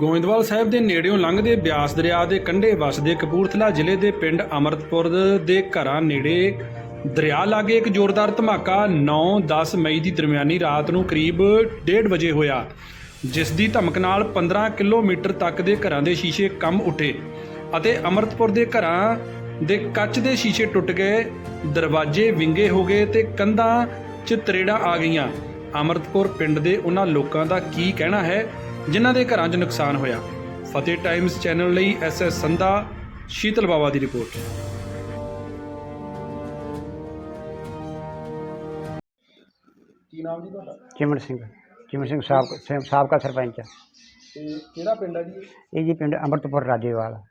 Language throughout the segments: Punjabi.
ਗੋਇੰਦਵਾਲ ਸਾਹਿਬ ਦੇ ਨੇੜਿਓਂ ਲੰਘਦੇ ਬਿਆਸ ਦਰਿਆ ਦੇ ਕੰਢੇ ਵਸਦੇ ਕਪੂਰਥਲਾ ਜ਼ਿਲ੍ਹੇ ਦੇ ਪਿੰਡ ਅਮਰਤਪੁਰ ਦੇ ਘਰਾਂ ਨੇੜੇ ਦਰਿਆ ਲਾਗੇ ਇੱਕ ਜ਼ੋਰਦਾਰ ਧਮਾਕਾ 9-10 ਮਈ ਦੀ ਦਰਮਿਆਨੀ ਰਾਤ ਨੂੰ ਕਰੀਬ 1:30 ਵਜੇ ਹੋਇਆ, ਜਿਸ ਦੀ ਧਮਕ ਨਾਲ 15 ਕਿਲੋਮੀਟਰ ਤੱਕ ਦੇ ਘਰਾਂ ਦੇ ਸ਼ੀਸ਼ੇ ਕੰਮ ਉੱਠੇ ਅਤੇ ਅਮਰਤਪੁਰ ਦੇ ਘਰਾਂ ਦੇ ਕੱਚ ਦੇ ਸ਼ੀਸ਼ੇ ਟੁੱਟ ਗਏ, ਦਰਵਾਜ਼ੇ ਵਿੰਗੇ ਹੋ ਗਏ ਤੇ ਕੰਧਾਂ 'ਚ ਤਰੇੜਾਂ ਆ ਗਈਆਂ। ਅਮਰਤਪੁਰ ਪਿੰਡ ਦੇ ਉਹਨਾਂ ਲੋਕਾਂ ਦਾ ਕੀ ਕਹਿਣਾ ਹੈ? ਜਿਨ੍ਹਾਂ ਦੇ ਘਰਾਂ 'ਚ ਨੁਕਸਾਨ ਹੋਇਆ। ਫਤਿਹ ਟਾਈਮਜ਼ ਚੈਨਲ ਲਈ ਐਸਐਸ ਸੰਧਾ ਸ਼ੀਤਲ ਬਾਵਾ ਦੀ ਰਿਪੋਰਟ। ਕੀ ਨਾਮ ਜੀ ਤੁਹਾਡਾ? ਚਿਮਨ ਸਿੰਘ। ਚਿਮਨ ਸਿੰਘ ਸਾਬਕਾ ਸ- ਸਾਬਕਾ ਸਰਪੰਚ। ਤੇ ਕਿਹੜਾ ਪਿੰਡ ਹੈ ਜੀ? ਇਹ? ਇਹ ਜੀ ਪਿੰਡ ਅੰਮ੍ਰਿਤਪੁਰ ਰਾਜੇਵਾਲ।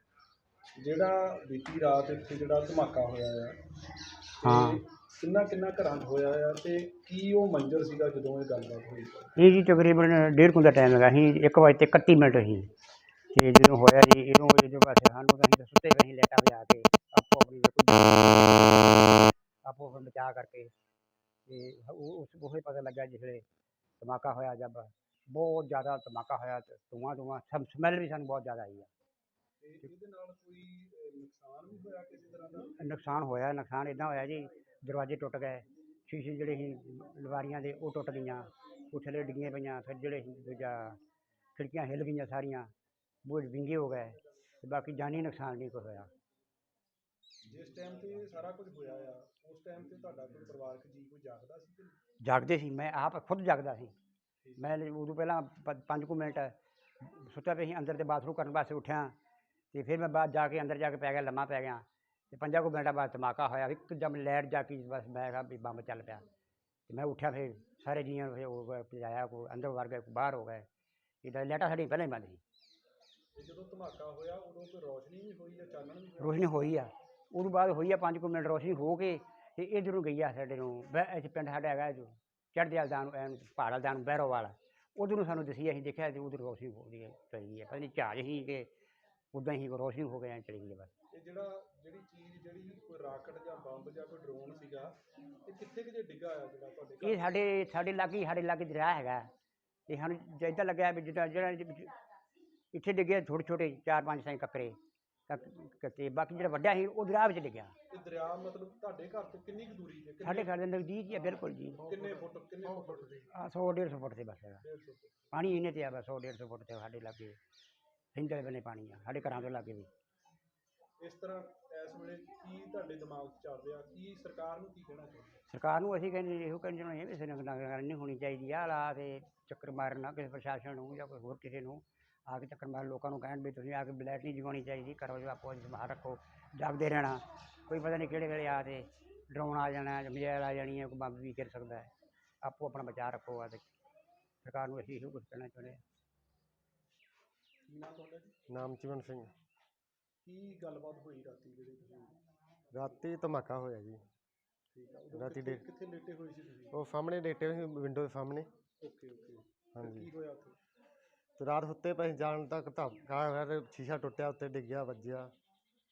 ਜਿਹੜਾ ਬੀਤੀ ਰਾਤ ਇੱਥੇ ਜਿਹੜਾ ਧਮਾਕਾ ਹੋਇਆ ਆ ਹਾਂ। ਕਿੰਨਾ ਕਿੰਨਾ ਘਰਾਂ 'ਚ ਹੋਇਆ ਆ ਤੇ ਕੀ ਉਹ ਮੰਜ਼ਰ ਸੀਗਾ ਜਦੋਂ ਇਹ ਗੱਲਬਾਤ ਹੋਈ? ਇਹ ਜੀ ਤਕਰੀਬਨ ਡੇਢ ਕੁ ਦਾ ਟਾਈਮ ਹੈਗਾ ਸੀ 1 ਵਜੇ ਤੇ 31 ਮਿੰਟ ਸੀ। ਤੇ ਜਦੋਂ ਹੋਇਆ ਜੀ ਇਹਨੂੰ ਜਦੋਂ ਪਾਸੇ ਸਾਨੂੰ ਤਾਂ ਅਸੀਂ ਤਾਂ ਸੁੱਤੇ ਸੀ ਲੈਟਾਂ ਵਜਾ ਕੇ ਆਪੋ ਆਪਣੀ ਵੇਖੋ ਆਪੋ ਆਪਣਾ ਬਚਾ ਕਰਕੇ। ਤੇ ਉਹ ਉਸ ਉਹੇ ਪਤਾ ਲੱਗਾ ਜਿਸ ਵੇਲੇ ਧਮਾਕਾ ਹੋਇਆ ਜਦ ਬਹੁਤ ਜ਼ਿਆਦਾ ਧਮਾਕਾ ਹੋਇਆ ਤੇ ਧੂੰਆਂ ਧੂੰਆਂ ਸਭ ਸਮੈਲ ਵੀ ਸਾਨੂੰ ਬਹੁਤ ਜ਼ਿਆਦਾ ਆਈ ਆ। ਤੇ ਇਹਦੇ ਨਾਲ ਕੋਈ ਅਹ, ਨੁਕਸਾਨ ਵੀ ਹੋਇਆ ਕਿਸੇ ਤਰ੍ਹਾਂ ਦਾ? ਨੁਕਸਾਨ ਹੋਇਆ ਨੁਕਸਾਨ ਇਦਾਂ ਹੋਇਆ ਜੀ ਦਰਵਾਜ਼ੇ ਟੁੱਟ ਗਏ। ਸ਼ੀਸ਼ੇ ਜਿਹੜੇ ਸੀ ਲਵਾਰੀਆਂ ਦੇ ਉਹ ਟੁੱਟ ਗਈਆਂ। ਉਹ ਥੱਲੇ ਡਿੱਗੀਆਂ ਪਈਆਂ। ਫਿਰ ਜਿਹੜੇ ਸੀ ਦੂਜਾ ਖਿੜਕੀਆਂ ਹਿੱਲ ਗਈਆਂ ਸਾਰੀਆਂ। ਬੂਹੇ ਵਿੰਗੇ ਹੋ ਗਏ ਤੇ ਬਾਕੀ ਜਾਨੀ ਨੁਕਸਾਨ ਨਹੀਂ ਕੋਈ ਹੋਇਆ। ਜਿਸ ਟਾਈਮ ਤੇ ਇਹ ਸਾਰਾ ਕੁਝ ਹੋਇਆ ਆ ਉਸ ਟਾਈਮ ਤੇ ਤੁਹਾਡਾ ਕੋਈ ਪਰਿਵਾਰਕ ਜੀ ਕੋਈ ਜਾਗਦਾ ਸੀ ਕਿ ਨਹੀਂ? ਜਾਗਦੇ ਸੀ। ਮੈਂ ਆਪ ਖੁਦ ਜਾਗਦਾ ਸੀ। ਮੈਂ ਉਦੋਂ ਪਹਿਲਾਂ ਪ- ਪੰਜ ਕੁ ਮਿੰਟ ਸੁੱਤਾ ਪਿਆ ਸੀ ਅੰਦਰ ਤੇ ਬਾਥਰੂਮ ਕਰਨ ਵਾਸਤੇ ਉੱਠਿਆ। ਤੇ ਫਿਰ ਮੈਂ ਬਾਹਰ ਜਾ ਕੇ ਅੰਦਰ ਜਾ ਕੇ ਪੈ ਗਿਆ ਲੰਮਾ ਪੈ ਗਿਆ। ਤੇ ਪੰਜਾਂ ਕੁ ਮਿੰਟਾਂ ਬਾਅਦ ਧਮਾਕਾ ਹੋਇਆ ਇੱਕਦਮ ਲਾਈਟ ਜਾ ਕੇ ਬਸ ਮੈਂ ਕਿਹਾ ਵੀ ਬੰਬ ਚੱਲ ਪਿਆ। ਤੇ ਮੈਂ ਉੱਠਿਆ ਫਿਰ ਸਾਰੇ ਜੀਆਂ ਨੂੰ ਫਿਰ ਉਹ ਭਜਾਇਆ ਕੋ ਅੰਦਰ ਵੜ ਗਏ ਬਾਹਰ ਹੋ ਗਏ। ਇਹਦਾ ਲਾਈਟਾਂ ਸਾਡੀ ਪਹਿਲਾਂ ਹੀ ਬੰਦ ਸੀ। ਤੇ ਜਦੋਂ ਧਮਾਕਾ ਹੋਇਆ ਉਦੋਂ ਕੋਈ ਰੌਸ਼ਨੀ ਵੀ ਹੋਈ ਜਾਂ ਚਾਨਣ ਵੀ ਹੋਇਆ? ਰੋਸ਼ਨੀ ਹੋਈ ਆ। ਉਦੋਂ ਬਾਅਦ ਹੋਈ ਆ ਪੰਜ ਕੁ ਮਿੰਟ ਰੋਸ਼ਨੀ ਹੋ ਕੇ ਤੇ ਇੱਧਰ ਗਈ ਆ ਸਾਡੇ ਨੂੰ ਬੈ ਇੱਥੇ ਪਿੰਡ ਸਾਡਾ ਹੈਗਾ ਜੋ ਚੜ੍ਹਦੇ ਵਾਲ ਦਾ ਨੂੰ ਐਨ ਪਹਾੜ ਵਾਲ ਦਾ ਨੂੰ ਬਹਿਰੋ ਵਾਲਾ। ਉਧਰ ਸਾਨੂੰ ਦਿਸੀ ਅਸੀਂ ਦੇਖਿਆ ਤੇ ਉਧਰ ਰੋਸ਼ਨੀ ਹੋ ਰਹੀ ਹੈ ਚਲੀ ਹੈ ਪਤਾ ਨਹੀਂ ਜਹਾਜ਼ ਹੀ ਕਿ ਉਦਾਂ ਹੀ ਰੋਸ਼ਨੀ ਹੋ ਗਿਆ ਚਲੀ ਗਈ ਬਸ। ਇਹ ਜਿਹੜਾ ਜਿਹੜੀ ਚੀਜ਼ ਜਿਹੜੀ ਕੋਈ ਰਾਕਟ ਜਾਂ ਬੰਬ ਜਾਂ ਕੋਈ ਡਰੋਨ ਸੀਗਾ ਇਹ ਕਿੱਥੇ ਕਿ ਜੇ ਡਿੱਗਾ ਆ ਜਿਹੜਾ ਤੁਹਾਡੇ ਘਰ? ਇਹ ਸਾਡੇ ਸਾਡੇ ਲਾਗੇ ਸਾਡੇ ਲਾਗੇ ਦਰਿਆ ਹੈਗਾ। ਤੇ ਸਾਨੂੰ ਜਿੱਦਾਂ ਲੱਗਿਆ ਵੀ ਜਿੱਦਾਂ ਜਿਹੜਾ ਇੱਥੇ ਡਿੱਗੇ ਛੋਟੇ ਛੋਟੇ ਚਾਰ ਪੰਜ ਸਾਈ ਕੱਕਰੇ ਕੱਕ- ਬਾਕੀ ਜਿਹੜਾ ਵੱਡਾ ਸੀ ਉਹ ਦਰਿਆ ਵਿੱਚ ਡਿੱਗਿਆ। ਇਹ ਦਰਿਆ ਮਤਲਬ ਤੁਹਾਡੇ ਘਰ ਤੋਂ ਕਿੰਨੀ ਕੁ ਦੂਰੀ ਤੇ ਸਾਡੇ ਘਰ ਦੇ ਨਜ਼ਦੀਕ ਹੀ ਆ ਬਿਲਕੁਲ ਜੀ। ਕਿੰਨੇ ਫੁੱਟ ਕਿੰਨੇ ਕੁ ਫੁੱਟ ਦੇ? ਆ 100 150 ਫੁੱਟ ਤੇ ਬਸ ਹੈਗਾ। 150 ਫੁੱਟ। ਪਾਣੀ ਇਹਨੇ ਤੇ ਆ ਬਸ 100 150 ਫੁੱਟ ਤੇ ਸਾਡੇ ਲਾਗੇ। ਸਿੰਜਲ ਬਨੇ ਪਾਣੀ ਆ ਸਾਡੇ ਘਰਾਂ ਦੇ ਲਾਗੇ ਵੀ। ਇਸ ਤਰ੍ਹਾਂ ਇਸ ਵੇਲੇ ਕੀ ਤੁਹਾਡੇ ਦਿਮਾਗ 'ਚ ਚੱਲ ਰਿਹਾ? ਕੀ ਸਰਕਾਰ ਨੂੰ ਕੀ ਕਹਿਣਾ ਚਾਹੁੰਦੇ? ਸਰਕਾਰ ਨੂੰ ਅਸੀਂ ਕਹਿੰਦੇ ਇਹੋ ਕਹਿੰਦੇ ਚਾਹੁੰਦੇ ਹਾਂ ਵੀ ਇਸ ਨਗਰ ਨਹੀਂ ਹੋਣੀ ਚਾਹੀਦੀ ਆ ਲਾ ਤੇ ਚੱਕਰ ਮਾਰਨਾ ਕਿਸੇ ਪ੍ਰਸ਼ਾਸਨ ਨੂੰ ਜਾਂ ਕੋਈ ਹੋਰ ਕਿਸੇ ਨੂੰ ਆ ਕੇ ਚੱਕਰ ਮਾਰ ਲੋਕਾਂ ਨੂੰ ਕਹਿਣ ਵੀ ਤੁਸੀਂ ਆ ਕੇ ਬਲੈਟ ਨਹੀਂ ਜਗਾਉਣੀ ਚਾਹੀਦੀ ਕਰੋ ਜੋ ਆਪੋ ਸੰਭਾਲ ਰੱਖੋ ਜਾਗਦੇ ਰਹਿਣਾ ਕੋਈ ਪਤਾ ਨਹੀਂ ਕਿਹੜੇ ਵੇਲੇ ਆ ਤੇ ਡਰੋਨ ਆ ਜਾਣਾ ਜਾਂ ਮਜ਼ਾਇਲ ਆ ਜਾਣੀ ਹੈ ਕੋਈ ਬੰਬ ਵੀ ਕਰ ਸਕਦਾ ਹੈ ਆਪੋ ਆਪਣਾ ਬਚਾਅ ਰੱਖੋ ਆ ਤੇ। ਸਰਕਾਰ ਨੂੰ ਅਸੀਂ ਇਹੋ ਕੁਝ ਕਹਿਣਾ ਚਾਹੁੰਦੇ ਹਾਂ ਕੀ ਨਾਮ ਤੁਹਾਡਾ ਜੀ? ਨਾਮ ਚਿਮਨ ਸਿੰਘ। ਕੀ ਗੱਲਬਾਤ ਹੋਈ ਰਾਤੀ ਜਿਹੜੇ ਤੁਸੀਂ? ਰਾਤੀ ਧਮਾਕਾ ਹੋਇਆ ਜੀ। ਠੀਕ ਆ ਉਦੋਂ ਰਾਤੀ ਕਿੱਥੇ- ਕਿੱਥੇ ਲੇਟੇ ਹੋਏ ਸੀ ਤੁਸੀਂ? ਉਹ ਸਾਹਮਣੇ ਡੇਟੇ ਸੀ ਵਿੰਡੋ ਦੇ ਸਾਹਮਣੇ। Okay okay. ਹਾਂਜੀ। ਕੀ ਹੋਇਆ ਉੱਥੇ? ਤੇ ਰਾਤ ਸੁੱਤੇ ਪਏ ਜਾਣ ਤੱਕ ਧਮਾਕਾ ਹੋਇਆ ਤੇ ਸ਼ੀਸ਼ਾ ਟੁੱਟਿਆ ਉੱਤੇ ਡਿੱਗਿਆ ਵੱਜਿਆ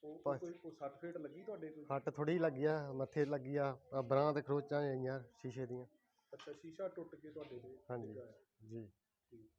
ਉਹ ਬਸ। ਕੋਈ ਕੋਈ ਸੱਟ ਫੇਟ ਲੱਗੀ ਤੁਹਾਡੇ ਕੋਈ? ਹੱਟ ਥੋੜੀ ਲੱਗਿਆ ਮੱਥੇ ਲੱਗਿਆ ਆਹ ਬਰਾਂ ਤੇ ਖਰੋਚਾਂ ਆਈਆਂ ਸ਼ੀਸ਼ੇ ਦੀਆਂ। ਅੱਛਾ ਸ਼ੀਸ਼ਾ ਟੁੱਟ ਕੇ ਤੁਹਾਡੇ ਤੇ ਹਾਂਜੀ। ਜੀ। ਠੀਕ।